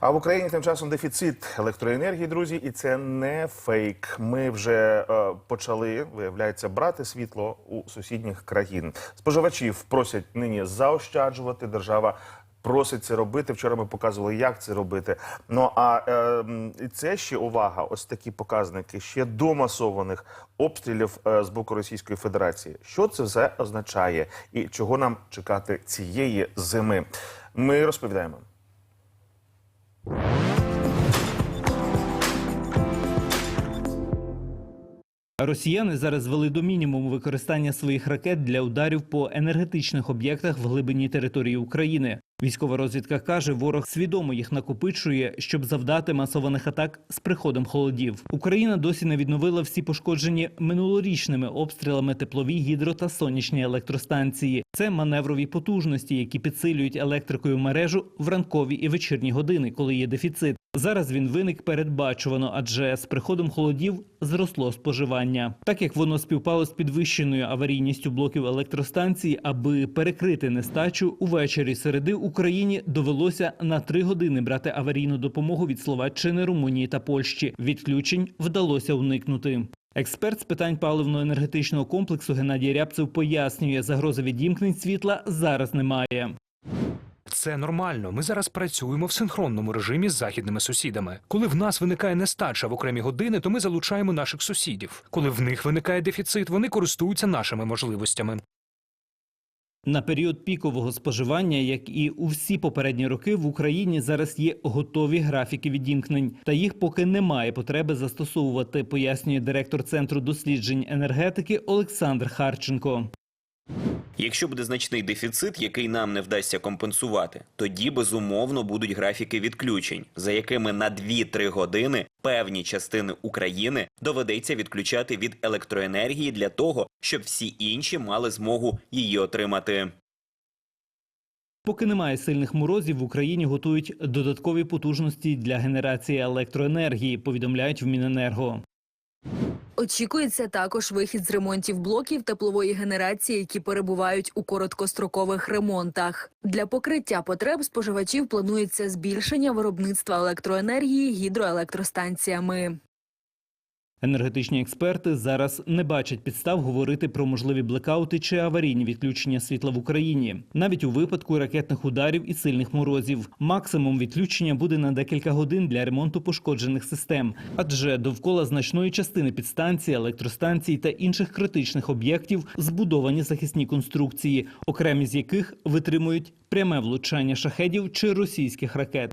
А в Україні тим часом дефіцит електроенергії, друзі, і це не фейк. Ми вже е, почали, виявляється, брати світло у сусідніх країн. Споживачів просять нині заощаджувати. Держава просить це робити. Вчора ми показували, як це робити. Ну а е, це ще увага. Ось такі показники ще до масованих обстрілів е, з боку Російської Федерації. Що це все означає, і чого нам чекати цієї зими? Ми розповідаємо. Росіяни зараз звели до мінімуму використання своїх ракет для ударів по енергетичних об'єктах в глибині території України. Військова розвідка каже, ворог свідомо їх накопичує, щоб завдати масованих атак з приходом холодів. Україна досі не відновила всі пошкоджені минулорічними обстрілами теплові гідро та сонячні електростанції. Це маневрові потужності, які підсилюють електрикою мережу в ранкові і вечірні години, коли є дефіцит. Зараз він виник передбачувано, адже з приходом холодів зросло споживання. Так як воно співпало з підвищеною аварійністю блоків електростанцій, аби перекрити нестачу, увечері середи Україні довелося на три години брати аварійну допомогу від Словаччини, Румунії та Польщі. Відключень вдалося уникнути. Експерт з питань паливно-енергетичного комплексу Геннадій Рябцев пояснює, загрози відімкнень світла зараз немає. Це нормально. Ми зараз працюємо в синхронному режимі з західними сусідами. Коли в нас виникає нестача в окремі години, то ми залучаємо наших сусідів. Коли в них виникає дефіцит, вони користуються нашими можливостями. На період пікового споживання, як і у всі попередні роки, в Україні зараз є готові графіки відімкнень, та їх поки немає потреби застосовувати, пояснює директор центру досліджень енергетики Олександр Харченко. Якщо буде значний дефіцит, який нам не вдасться компенсувати, тоді безумовно будуть графіки відключень, за якими на 2-3 години певні частини України доведеться відключати від електроенергії для того, щоб всі інші мали змогу її отримати. Поки немає сильних морозів, в Україні готують додаткові потужності для генерації електроенергії, повідомляють в Міненерго. Очікується також вихід з ремонтів блоків теплової генерації, які перебувають у короткострокових ремонтах. Для покриття потреб споживачів планується збільшення виробництва електроенергії гідроелектростанціями. Енергетичні експерти зараз не бачать підстав говорити про можливі блекаути чи аварійні відключення світла в Україні, навіть у випадку ракетних ударів і сильних морозів. Максимум відключення буде на декілька годин для ремонту пошкоджених систем, адже довкола значної частини підстанцій, електростанцій та інших критичних об'єктів збудовані захисні конструкції, окремі з яких витримують пряме влучання шахедів чи російських ракет.